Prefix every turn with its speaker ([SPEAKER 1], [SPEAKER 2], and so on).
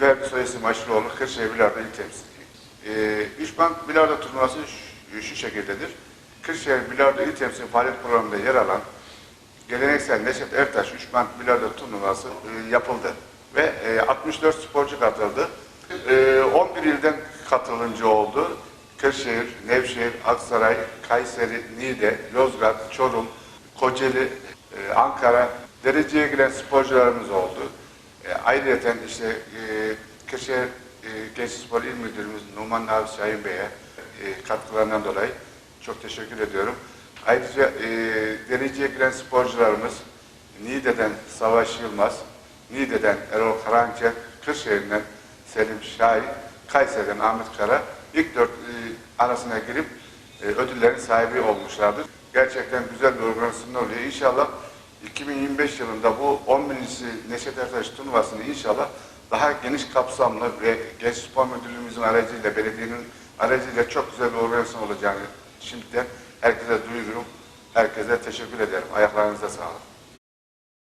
[SPEAKER 1] Ferdi Soyisim Aşıroğlu, Kırşehir Bilardo İl Temsilciyim. Ee, üç band bilardo turnuvası şu, şu şekildedir. Kırşehir Bilardo İl Temsil faaliyet programında yer alan geleneksel Neşet Ertaş üç band bilardo turnuvası e, yapıldı. Ve e, 64 sporcu katıldı. E, 11 ilden katılımcı oldu. Kırşehir, Nevşehir, Aksaray, Kayseri, Niğde, Yozgat, Çorum, Kocaeli, e, Ankara dereceye giren sporcularımız oldu. E, ayrıca işte e, Kırşehir e, Gençlik Spor İl Müdürümüz Numan Navi Şahin Bey'e e, katkılarından dolayı çok teşekkür ediyorum. Ayrıca e, dereceye giren sporcularımız Niğde'den Savaş Yılmaz, Niğde'den Erol Karançer, Kırşehir'den Selim Şahin, Kayseri'den Ahmet Kara ilk dört e, arasına girip e, ödüllerin sahibi olmuşlardır. Gerçekten güzel bir organizasyon oluyor. İnşallah 2025 yılında bu 11. Neşet Ertaş turnuvasını inşallah daha geniş kapsamlı ve Genç Spor Müdürlüğümüzün aracıyla, belediyenin aracıyla çok güzel bir organizasyon olacağını şimdiden herkese duyururum. Herkese teşekkür ederim. Ayaklarınıza sağlık.